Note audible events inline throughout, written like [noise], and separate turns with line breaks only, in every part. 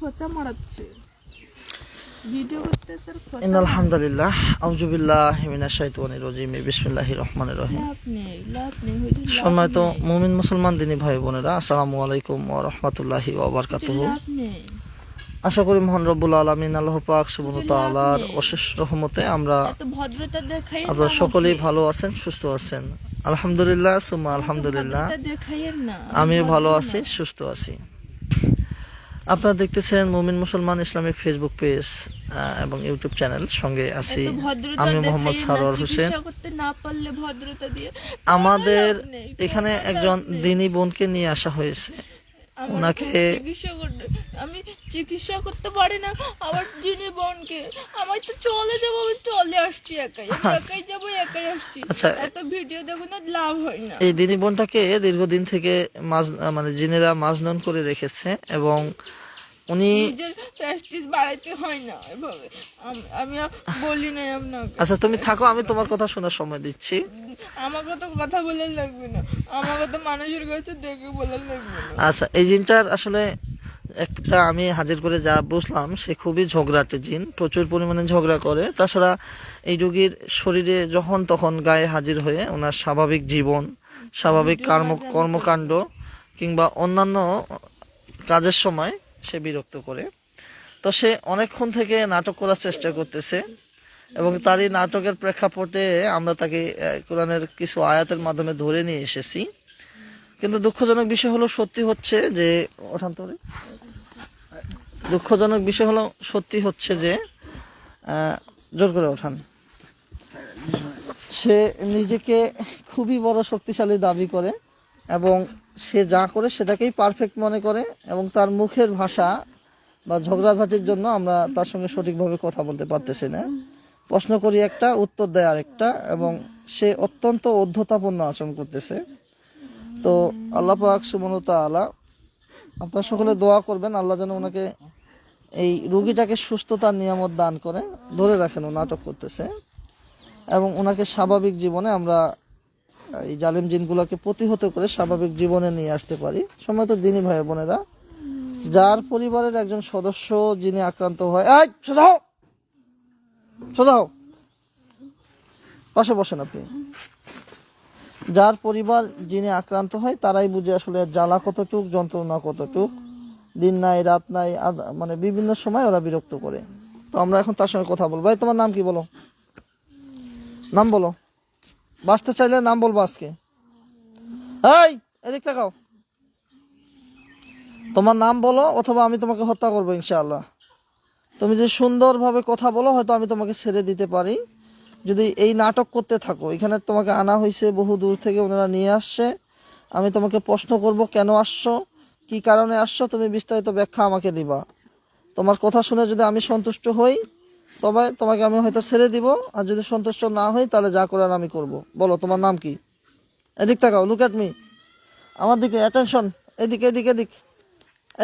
খোঁচা মারাচ্ছে। ভিডিও করতে তার খোঁচা
ইন আলহামদুলিল্লাহ আউজুবিল্লাহ মিনাশ শাইতানির রাজিম বিসমিল্লাহির রহমানির রহিম।
লাভ নেই লাভ নেই হইতে লাভ
সম্মানিত মুমিন মুসলমান দিনী ভাই বোনেরা আসসালামু আলাইকুম ওয়া রাহমাতুল্লাহি ওয়া বারাকাতুহু। আশা করি মহান রব্বুল আলামিন আল্লাহ পাক সুবহানাহু তাআলার অশেষ রহমতে আমরা আপনারা সকলেই ভালো আছেন সুস্থ আছেন। আলহামদুলিল্লাহ সুম্মা আলহামদুলিল্লাহ। আমিও ভালো আছি সুস্থ আছি। আপনারা দেখতেছেন মুমিন মুসলমান ইসলামিক ফেসবুক পেজ এবং ইউটিউব চ্যানেল সঙ্গে আছি আমি মোহাম্মদ সারোয়ার হোসেন।
চিকিৎসা করতে না পারলে ভদ্রতা দিয়ে
আমাদের এখানে একজন দিনী বোনকে নিয়ে আসা হয়েছে। ওনাকে-
চিকিৎসা করতে আমি চিকিৎসা করতে পারি না আমার যিনি বোনকে। আমার তো চলে যাব আমি চলে আসছি একাই। একাই যাব একাই আসছি।
আচ্ছা।
এত ভিডিও দেখো না লাভ হয় না।
এই দিনী বোনটাকে দীর্ঘদিন থেকে মাছ মানে জিনেরা মাজনন করে রেখেছে এবং উনি
নিজের প্রেস্টিজ বাড়াইতে হয় না এভাবে। আমি- বলি নাই আপনাকে।
আচ্ছা তুমি থাকো আমি তোমার কথা শোনার সময় দিচ্ছি।
আমাকে তো কথা বলে লাগবে না। আমাকে তো মানুষের কাছে দেখে বলে লাগবে না।
আচ্ছা এই জিনটার আসলে একটা আমি হাজির করে যা বুঝলাম সে খুবই ঝগড়াটে জিন প্রচুর পরিমাণে ঝগড়া করে। তাছাড়া এই রোগীর শরীরে যখন তখন গায়ে হাজির হয়ে ওনার স্বাভাবিক জীবন স্বাভাবিক কর্ম কর্মকাণ্ড কিংবা অন্যান্য কাজের সময় সে বিরক্ত করে। তো সে অনেকক্ষণ থেকে নাটক করার চেষ্টা করতেছে। এবং তারই নাটকের প্রেক্ষাপটে আমরা তাকে কোরআনের কিছু আয়াতের মাধ্যমে ধরে নিয়ে এসেছি। কিন্তু দুঃখজনক বিষয় হলো, সত্যি হচ্ছে যে, ওঠান তো দুঃখজনক বিষয় হলো, সত্যি হচ্ছে যে জোর করে ওঠান। সে নিজেকে খুবই বড় শক্তিশালী দাবি করে এবং সে যা করে সেটাকেই পারফেক্ট মনে করে এবং তার মুখের ভাষা বা ঝগড়াঝাটির জন্য আমরা তার সঙ্গে সঠিকভাবে কথা বলতে পারতেছি না। প্রশ্ন করি একটা, উত্তর দেয় আরেকটা এবং সে অত্যন্ত অধ্যতাপূর্ণ আচরণ করতেছে। তো আল্লাহ পাক সুমন তাআলা আপনার সকলে দোয়া করবেন, আল্লাহ যেন ওনাকে এই রুগীটাকে সুস্থতার নিয়ামত দান করে, ধরে রাখেন, ও নাটক করতেছে। এবং ওনাকে স্বাভাবিক জীবনে আমরা এই জালিম জিনগুলোকে প্রতিহত করে স্বাভাবিক জীবনে নিয়ে আসতে পারি। সম্ভবত দিনী ভাই বোনেরা, যার পরিবারের একজন সদস্য যিনি আক্রান্ত হয় সোজা হও। পাশে বসেন আপনি। যার পরিবার যিনি আক্রান্ত হয়, তারাই বুঝে আসলে জ্বালা কতটুক, যন্ত্রণা কতটুক, দিন নাই, রাত নাই মানে বিভিন্ন সময় ওরা বিরক্ত করে। তো আমরা এখন তার সঙ্গে কথা বলব। ভাই, তোমার নাম কি বলো? নাম বলো। বাঁচতে চাইলে নাম বলব আজকে। এই, এদিক তাকাও। তোমার নাম বলো, অথবা আমি তোমাকে হত্যা করব, ইনশাআল্লাহ। তুমি যদি সুন্দরভাবে কথা বলো, হয়তো আমি তোমাকে ছেড়ে দিতে পারি। যদি এই নাটক করতে থাকো, এখানে তোমাকে আনা হয়েছে বহু দূর থেকে ওনারা নিয়ে আসছে। আমি তোমাকে প্রশ্ন করব, কেন আসছো? কি কারণে আসছো? তুমি বিস্তারিত ব্যাখ্যা আমাকে দিবা। তোমার কথা শুনে যদি আমি সন্তুষ্ট হই, তবে তোমাকে আমি হয়তো ছেড়ে দিব। আর যদি সন্তুষ্ট না হই, তাহলে যা করার আমি করব। বলো, তোমার নাম কি? এদিক তাকাও লুক অ্যাট মি আমার দিকে অ্যাটেনশন এদিক এদিক এদিক।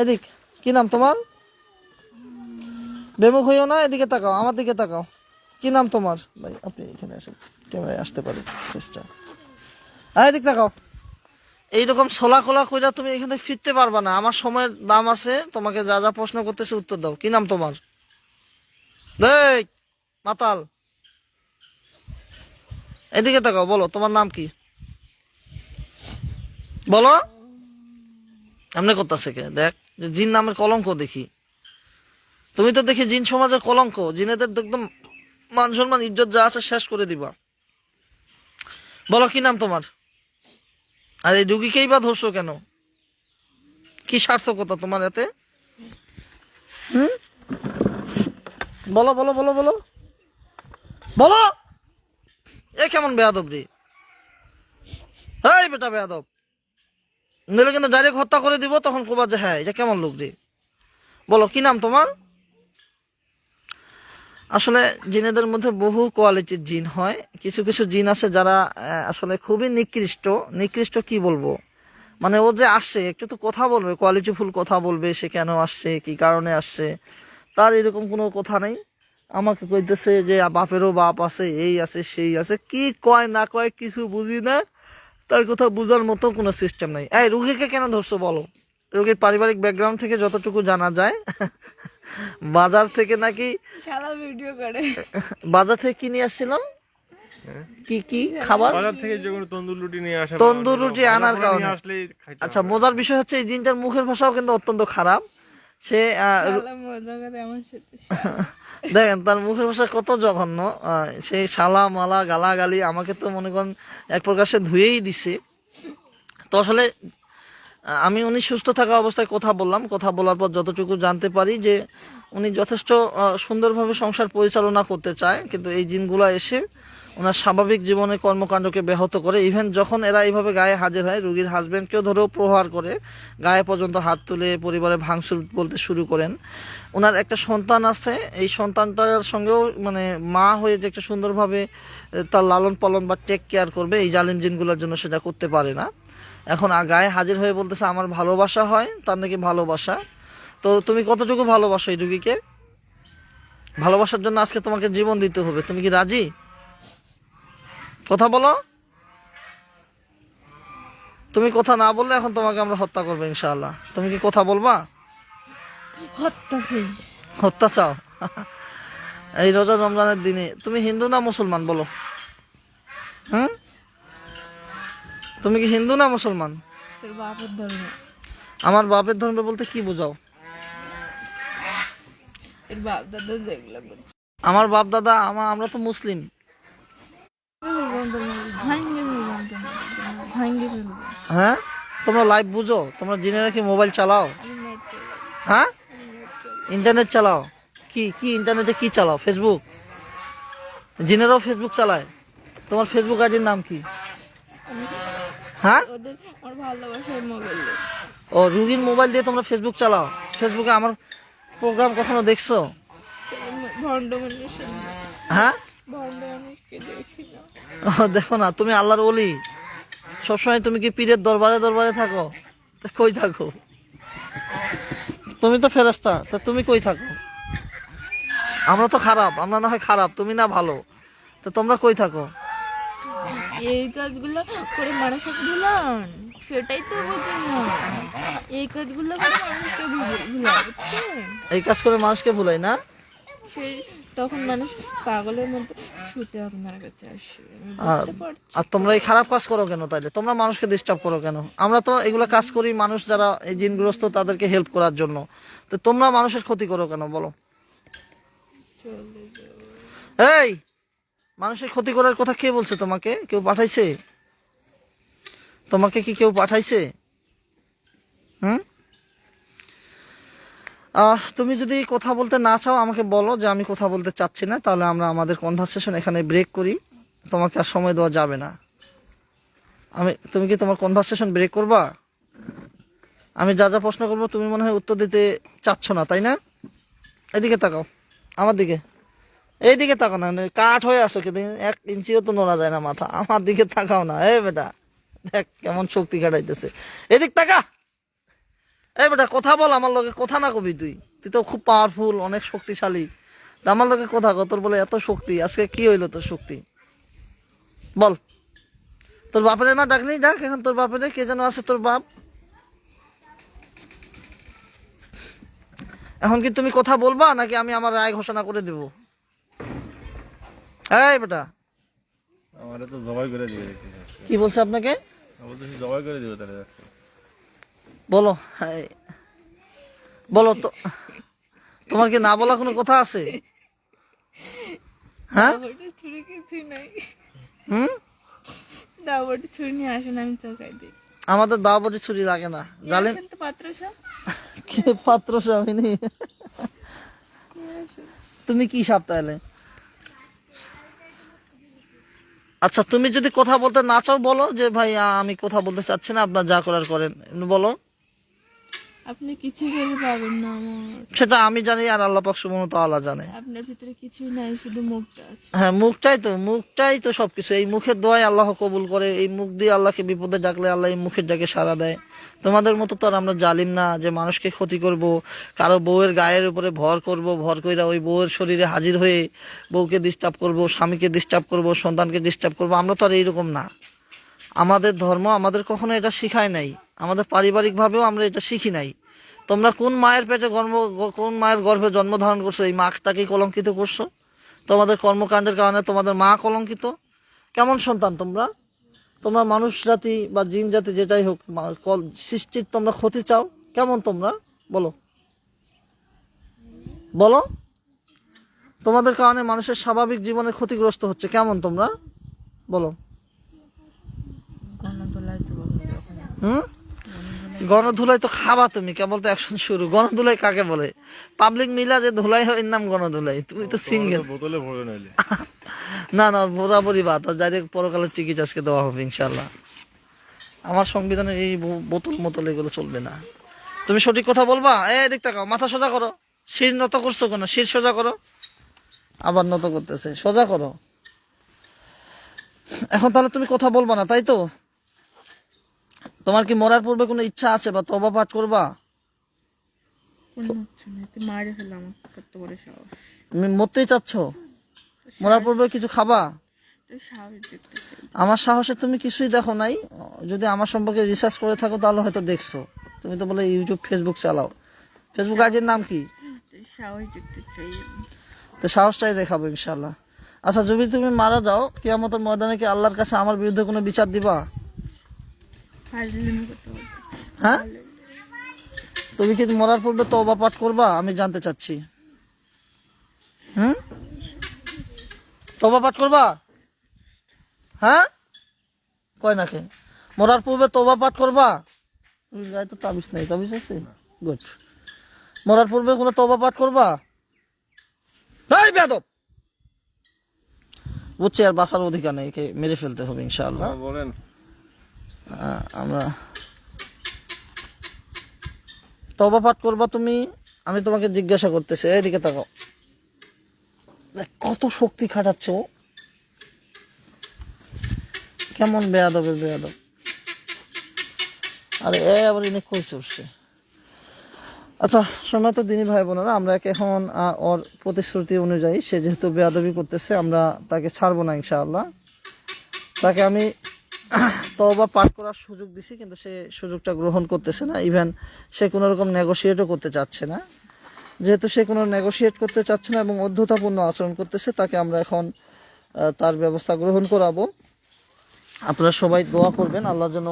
এদিক, কি নাম তোমার? বেমুখ হইও না, এদিকে তাকাও, আমার দিকে তাকাও। কি নাম তোমার? ভাই, আপনি এখানে আসেন, ক্যামেরায় আসতে পারে, চেষ্টা। হ্যাঁ এদিক তাকাও। এইরকম ছোলা খোলা কইরা তুমি এখানে ফিরতে পারবা না, আমার সময়ের দাম আছে, তোমাকে যা যা প্রশ্ন করতেছে উত্তর দাও। কি নাম তোমার? দেই, মাতাল। এদিকে তাকাও, বলো, তোমার নাম কি? বলো। এমনি করতেছে কে? দেখ, যে জিন নামের কলঙ্ক দেখি। তুমি তো দেখি জিন সমাজের কলঙ্ক, জিনেদের একদম মান সম্মান, ইজ্জত যা আছে শেষ করে দিবা। বলো কি নাম তোমার? আর এই রুগীকেই বা ধরছো কেন? কি সার্থকতা তোমার এতে? হুম? বলো বলো বলো বলো। বলো! এ কেমন বেয়াদব রে? এই বেটা বেয়াদব। নিলে কিন্তু ডাইরেক্ট হত্যা করে দিব, তখন কোবা যে হ্যাঁ এটা কেমন লোক রে? বলো, কি নাম তোমার? আসলে জিনেদের মধ্যে বহু কোয়ালিটির জিন হয়। কিছু কিছু জিন আছে যারা আসলে খুবই নিকৃষ্ট। নিকৃষ্ট কি বলব? মানে ও যে আসছে একটু তো কথা বলবে কোয়ালিটিফুল কথা বলবে, সে কেন আসছে, কি কারণে আসছে, তার এরকম কোনো কথা নেই। আমাকে কইতেছে যে, বাপেরও বাপ আছে, এই আছে, সেই আছে। কি কয়, না কয়, কিছু বুঝি না। তার কথা বুঝার মতো কোনো সিস্টেম নাই। এই রুগীকে কেন ধরছো বলো? রোগীর পারিবারিক ব্যাকগ্রাউন্ড থেকে যতটুকু জানা যায় বাজার থেকে নাকি
সারা ভিডিও করে।
বাজার থেকে কি নিয়ে আসছিল কি কি খাবার?
বাজার থেকে যে কোনো তন্দুর রুটি নিয়ে আসে
তন্দুর রুটি আনার কারণে। আচ্ছা মজার বিষয় হচ্ছে এই জিনটার মুখের ভাষাও কিন্তু অত্যন্ত খারাপ। সে [laughs] দেখেন তার মুখের ভাষা কত জঘন্য। সেই শালা মালা গালাগালি আমাকে তো মনে করেন এক প্রকার সে ধুয়েই দিছে। তো আসলে আমি উনি সুস্থ থাকা অবস্থায় কথা বললাম। কথা বলার পর যতটুকু জানতে পারি যে উনি যথেষ্ট সুন্দরভাবে সংসার পরিচালনা করতে চায়, কিন্তু এই জিনগুলা এসে ওনার স্বাভাবিক জীবনে কর্মকাণ্ডকে ব্যাহত করে। ইভেন যখন এরা এইভাবে গায়ে হাজির হয়, রুগীর হাজব্যান্ডকেও ধরেও প্রহার করে, গায়ে পর্যন্ত হাত তুলে পরিবারে ভাঙচুর বলতে শুরু করেন। ওনার একটা সন্তান আছে, এই সন্তানটার সঙ্গেও মানে মা হয়ে যে একটা সুন্দরভাবে তার লালন পালন বা টেক কেয়ার করবে, এই জালিম জিনগুলোর জন্য সেটা করতে পারে না। এখন গায়ে হাজির হয়ে বলতেছে আমার ভালোবাসা হয় তার নাকি ভালোবাসা। তো তুমি কতটুকু ভালোবাসো এই রুগীকে? ভালোবাসার জন্য আজকে তোমাকে জীবন দিতে হবে তুমি কি রাজি? কথা বলো। তুমি কথা না বললে এখন তোমাকে আমরা হত্যা করব ইনশাআল্লাহ। তুমি কি কথা বলবা?
হত্যা
হত্যা চাও? এই রোজা রমজানের দিনে তুমি হিন্দু না মুসলমান বলো? হুম? তুমি কি হিন্দু না মুসলমান?
তোর বাপের ধর্ম।
আমার বাপের ধর্ম বলতে কি বোঝাও?
এর বাপ দাদা যেগুলো করছে
আমার বাপ দাদা আমার আমরা তো মুসলিম। হ্যাঁ? তোমরা লাইভ বুঝো? তোমরা জিনেরা কি মোবাইল চালাও। হ্যাঁ? ইন্টারনেট চালাও। কি কি ইন্টারনেটে কি চালাও? ফেসবুক জিনেরাও ফেসবুক চালায়। তোমার ফেসবুক আইডির নাম কি? হ্যাঁ?
আমার ভালোবাসার মোবাইল
ও রুগীর মোবাইল দিয়ে তোমরা ফেসবুক চালাও। ফেসবুকে আমার প্রোগ্রাম কখনো দেখছ? হ্যাঁ?
দেখি না।
তুমি আল্লাহর ওলি। সবসময় তুমি কি পীরের দরবারে দরবারে থাকো? তা কই থাকো? তুমি তো ফেরস্তা তা তুমি কই থাকো? আমরা তো খারাপ আমরা না হয় খারাপ তুমি না ভালো। তো তোমরা কই থাকো?
এই কাজগুলো করে মানুষকে ভুলান সেটাই তো এই কাজগুলো করে মানুষকে ভুলান
এই কাজ করে মানুষকে ভুলাই না?
সেই তখন মানুষ পাগলের মতো ছুটে আপনার কাছে আসে।
আর আর তোমরা এই খারাপ কাজ করো কেন তাইলে? তোমরা মানুষকে ডিস্টার্ব করো কেন? আমরা তো এগুলো কাজ করি মানুষ যারা এই জিনগ্রস্ত তাদেরকে হেল্প করার জন্য। তো তোমরা মানুষের ক্ষতি করো কেন বলো? এই! মানুষের ক্ষতি করার কথা কে বলছে তোমাকে? কেউ পাঠাইছে? তোমাকে কি কেউ পাঠাইছে? হুম? আহ, তুমি যদি কথা বলতে না চাও আমাকে বলো যে আমি কথা বলতে চাচ্ছি না তাহলে আমরা আমাদের কনভারসেশন এখানে ব্রেক করি। তোমাকে আর সময় দেওয়া যাবে না। আমি তুমি কি তোমার কনভারসেশন ব্রেক করবা? আমি যা যা প্রশ্ন করব তুমি মনে হয় উত্তর দিতে চাচ্ছ না তাই না? এদিকে তাকাও আমার দিকে। এইদিকে তাকাও না কাঠ হয়ে আসো কিন্তু এক ইঞ্চিও তো নোড়া যায় না মাথা, আমার দিকে তাকাও না এ বেটা, দেখ কেমন শক্তি কাটাইতেছে এদিক তাকা এ বেটা, কথা বল আমার লগে, কথা না কবি তুই তুই তো খুব পাওয়ারফুল অনেক শক্তিশালী। আমার লগে কথা তোর বলে এত শক্তি, আজকে কি হইল তোর শক্তি? বল, তোর বাপেরে না ডাকনি ডাক, এখন তোর বাপেরে, কে যেন আছে তোর বাপ। এখন কি তুমি কথা বলবা, নাকি আমি আমার রায় ঘোষণা করে দেব? এই বেটা।
আমার তো জবাই করে দিবে
কি বলছে আপনাকে?
বলতেছি জবাই করে দিবে তাহলে।
বলো বলো তো তোমার কি না বলা কোনো কথা আছে? হ্যাঁ?
দাবটি ছুরি কিছুই নাই।
হুম?
দাবটি ছুরি নিয়ে আসেন আমি চোখাই দিই।
আমাদের দাওটি ছুরি লাগে না। জালেন
আসেন তো পাত্র
কে পাত্র তুমি কি সাপ তাহলে? আচ্ছা তুমি যদি কথা বলতে না চাও, বলো যে ভাই আমি কথা বলতে চাচ্ছি না, আপনার যা করার করেন। বলো।
আপনি কিছু করে পাবেন না আমার।
সেটা আমি জানি আর আল্লাহ পাক সুবহানাহু তাআলা জানে।
আপনার ভিতরে কিছুই নাই শুধু মুখটা আছে।
হ্যাঁ মুখটাই তো মুখটাই তো সবকিছু। এই মুখের দোয়াই আল্লাহ কবুল করে এই মুখ দিয়ে আল্লাহকে বিপদে ডাকলে আল্লাহ এই মুখের ডাকে সাড়া দেয়। তোমাদের মতো তো আর আমরা জালিম না যে মানুষকে ক্ষতি করব কারও বউয়ের গায়ের উপরে ভর করব ভর কইরা ওই বউয়ের শরীরে হাজির হয়ে বউকে ডিস্টার্ব করব স্বামীকে ডিস্টার্ব করব সন্তানকে ডিস্টার্ব করব আমরা তো আর এইরকম না। আমাদের ধর্ম আমাদের কখনো এটা শিখায় নাই। আমাদের পারিবারিকভাবেও আমরা এটা শিখি নাই। তোমরা কোন মায়ের পেটে গর্ভ কোন মায়ের গর্ভে জন্ম ধারণ করছ এই মাটাকে কলঙ্কিত করছ? তোমাদের কর্মকাণ্ডের কারণে তোমাদের মা কলঙ্কিত? কেমন সন্তান তোমরা? তোমরা মানুষ জাতি বা জিন জাতি যেটাই হোক সৃষ্টির তোমরা ক্ষতি চাও? কেমন তোমরা? বলো। বলো। তোমাদের কারণে মানুষের স্বাভাবিক জীবনে ক্ষতিগ্রস্ত হচ্ছে কেমন তোমরা? বলো। হুম? গণধুলাই তো খাবা তুমি কেবল তো অ্যাকশন শুরু। গণধুলাই কাকে বলে? পাবলিক মিলা যে ধুলাই হয় এর নাম গণধুলাই। তুমি তো সিঙ্গেল
বোতলে ভরে নাইলে।
না না বরাবরই বাদ। আর ডাইরেক্ট পরকালের টিকিট আজকে দেওয়া হবে ইনশাল্লাহ আমার সংবিধানে এই বোতল মোতল এগুলো চলবে না। তুমি সঠিক কথা বলবা? এই দিক তাকাও মাথা সোজা করো। শির নত করছ কেন? শির সোজা করো। আবার নত করতেছে সোজা করো। এখন তাহলে তুমি কথা বলবা না তাই তো? তোমার কি মরার পূর্বে কোনো ইচ্ছা আছে বা তবা পাঠ করবা? তুমি মরতেই চাচ্ছ? মরার পূর্বে কিছু খাবা? আমার সাহসে তুমি কিছুই দেখো নাই। যদি আমার সম্পর্কে রিসার্চ করে থাকো তাহলে হয়তো দেখছ। তুমি তো বলে ইউটিউব ফেসবুক চালাও। ফেসবুক আইডির নাম কি? তো সাহসটাই দেখাবো ইনশাল্লাহ আচ্ছা যদি তুমি মারা যাও কিয়ামতের ময়দানে কি আল্লাহর কাছে আমার বিরুদ্ধে কোনো বিচার দিবা? হ্যাঁ? তুমি কি মরার পূর্বে তওবা পাঠ করবা? আমি জানতে চাচ্ছি। হুম? তওবা পাঠ করবা? হ্যাঁ? কয় নাকি মরার পূর্বে তওবা পাঠ করবা? গায়ে তো তাবিজ নাই। তাবিজ আছে? গুড মরার পূর্বে কোনো তওবা পাঠ করবা? এই বেদব বুঝছি আর বাঁচার অধিকার নেই। মেরে ফেলতে হবে ইনশাআল্লাহ।
হ্যাঁ, বলেন।
আমরা তবা পাঠ করবা তুমি আমি তোমাকে জিজ্ঞাসা করতেছি এদিকে দেখ, কত শক্তি খাটাচ্ছে কেমন বেয়াদবে বেয়াদব। আরে এ আবার এনে কই চলছে আচ্ছা শোনা তো দিনী ভাই বোনেরা আমরা এখন ওর প্রতিশ্রুতি অনুযায়ী সে যেহেতু বেয়াদবি করতেছে আমরা তাকে ছাড়বো না ইনশাআল্লাহ। তাকে আমি তওবা পাঠ করার সুযোগ দিছি, কিন্তু সে সুযোগটা গ্রহণ করতেছে না। ইভেন সে কোনো রকম নেগোসিয়েটও করতে চাচ্ছে না। যেহেতু সে কোনো নেগোসিয়েট করতে চাচ্ছে না এবং অধ্যতাপূর্ণ আচরণ করতেছে, তাকে আমরা এখন তার ব্যবস্থা গ্রহণ করাবো। আপনারা সবাই দোয়া করবেন, আল্লাহ যেন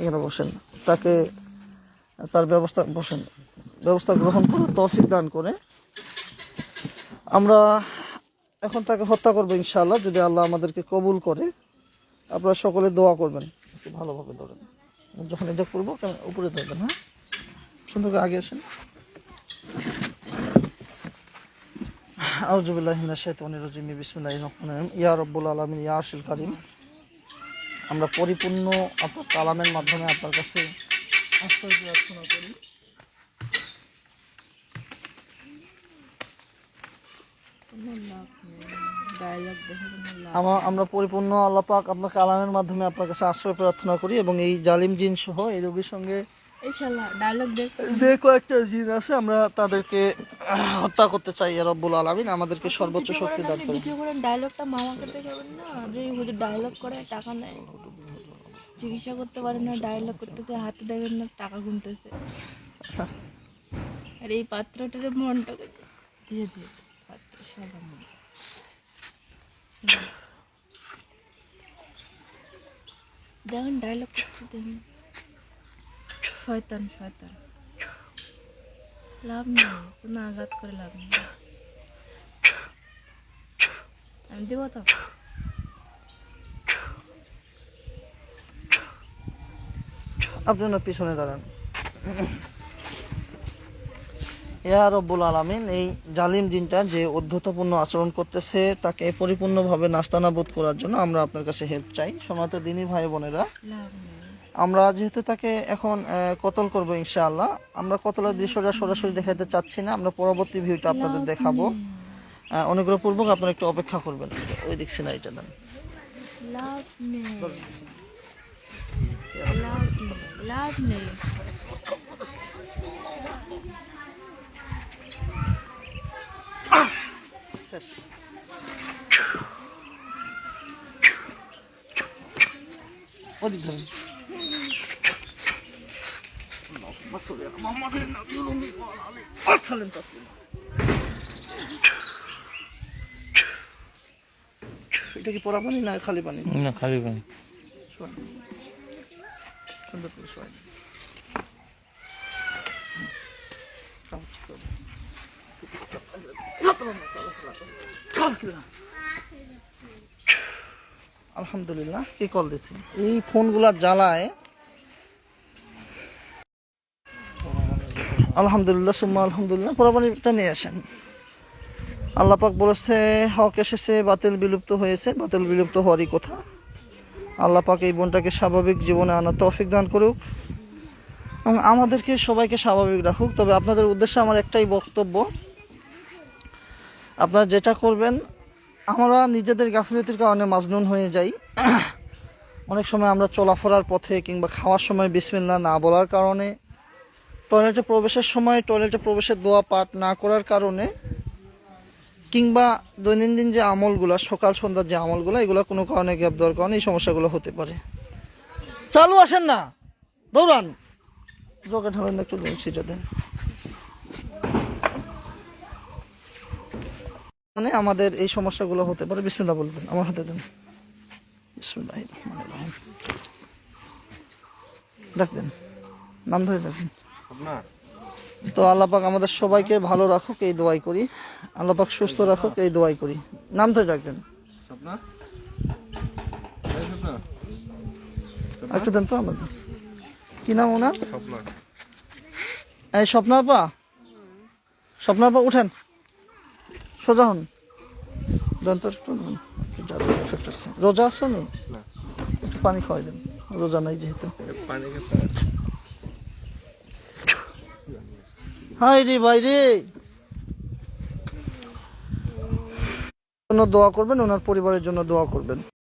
এখানে বসেন। তাকে, তার ব্যবস্থা, বসেন। ব্যবস্থা গ্রহণ করে তৌফিক দান করে। আমরা এখন তাকে হত্যা করব ইনশাআল্লাহ, যদি আল্লাহ আমাদেরকে কবুল করে। আপনারা সকলে দোয়া করবেন। একটু ভালোভাবে ধরেন। যখন এটা করব উপরে ধরবেন হ্যাঁ? সুন্দর করে আগে আসেন। ইয়া কারীম। আমরা পরিপূর্ণ আপনার কালামের মাধ্যমে আপনার কাছে আশ্রয় প্রার্থনা করি।
কোনো
আমরা পরিপূর্ণ আল্লাহ পাক আপনার কালামের মাধ্যমে আপনার কাছে আশ্রয় প্রার্থনা করি এবং এই জালিম জিন সহ এই রোগীর সঙ্গে যে কয়েকটা জিন আছে আমরা তাদেরকে হত্যা করতে চাই ইয়া রব্বুল আলামিন। আমাদেরকে সর্বোচ্চ শক্তি দান
করে ডায়লগটা মামাকে দেখাবেন না? যে হুজুর ডায়লগ করে টাকা নেয়। চিকিৎসা করতে পারে না ডায়লগ করতেছে হাতে দেখেন না টাকা গুনতেছে। আর এই পাত্রটার মনটাকে দিয়ে দিয়ে পাত্র সাদা মন। দেখেন ডায়লগ করতে দেখেন শয়তান শয়তান লাভ নেই কোনো আঘাত করে লাভ নেই আমি দেবো তো
আপনার পিছনে দাঁড়ান। ইয়া রব্বুল আলামিন এই জালিম জিনটা যে অধ্যতাপূর্ণ আচরণ করতেছে তাকে পরিপূর্ণভাবে নাস্তানাবোধ করার জন্য আমরা আপনার কাছে হেল্প চাই। সনাতে দিনী ভাই বোনেরা আমরা যেহেতু তাকে এখন কতল করব ইনশাআল্লাহ আমরা কতলের দৃশ্যটা সরাসরি দেখাতে চাচ্ছি না আমরা পরবর্তী ভিউটা আপনাদের দেখাবো। আহ, অনুগ্রহ পূর্বক আপনারা একটু অপেক্ষা করবেন। ওই দিক সিনারিটা দেন
লাভ নেই। লাভ নেই লাভ নেই।
শেষ ওদিক ধরেন এটা কি পরা পানি না খালি পানি?
না খালি পানি।
শোয়েন। সুন্দর করে শোয়েন। হুম। সব ঠিক হবে। আলহামদুলিল্লাহ, কি কল দিছি এই ফোনগুলার জ্বালায়। আলহামদুলিল্লাহ, সুম্মা আলহামদুলিল্লাহ পরামানিটা নিয়ে আসেন। আল্লাহ পাক বলেছে, হক এসেছে, বাতিল বিলুপ্ত হয়েছে, বাতিল বিলুপ্ত হওয়ারই কথা। আল্লাহ পাক এই বোনটাকে স্বাভাবিক জীবনে আনার তৌফিক দান করুক। এবং আমাদেরকে সবাইকে স্বাভাবিক রাখুক, তবে আপনাদের উদ্দেশ্যে আমার একটাই বক্তব্য আপনারা যেটা করবেন, আমরা নিজেদের গাফিলতির কারণে মাজনুন হয়ে যাই। অনেক সময় আমরা চলাফেরার পথে কিংবা খাওয়ার সময় বিসমিল্লা না বলার কারণে, টয়লেটে প্রবেশের সময় টয়লেটে প্রবেশের দোয়া পাঠ না করার কারণে, কিংবা দৈনন্দিন যে আমলগুলো, সকাল সন্ধ্যার যে আমলগুলো, এগুলো কোনো কারণে গ্যাপ দেওয়ার কারণে এই সমস্যাগুলো হতে পারে। চালু আসেন না, দৌড়ান। জোকে ঢালেন একটু সেটা দেন। মানে আমাদের এই সমস্যাগুলো হতে পারে। বিসমিল্লাহ বলবেন আমার হাতে দেন। বিসমিল্লাহ ডাক দেন নাম ধরে ডাকবেন তো আল্লাপাক আমাদের সবাইকে ভালো রাখুক এই দোয়াই করি। আল্লাপাক সুস্থ রাখুক এই দোয়াই করি। নাম ধরে
আপনার
একটু দেন তো আমাদের। কি নাম ওনার? এই স্বপ্নাপা স্বপ্নাপা উঠেন। সোজা হন। দেন তো একটু দেন। একটু জাদু effect আছে। রোজা আছো নি? একটু পানি খাওয়াই দেন। রোজা নাই যেহেতু। হাই রে ভাই রে। জন্য দোয়া করবেন ওনার পরিবারের জন্য দোয়া করবেন।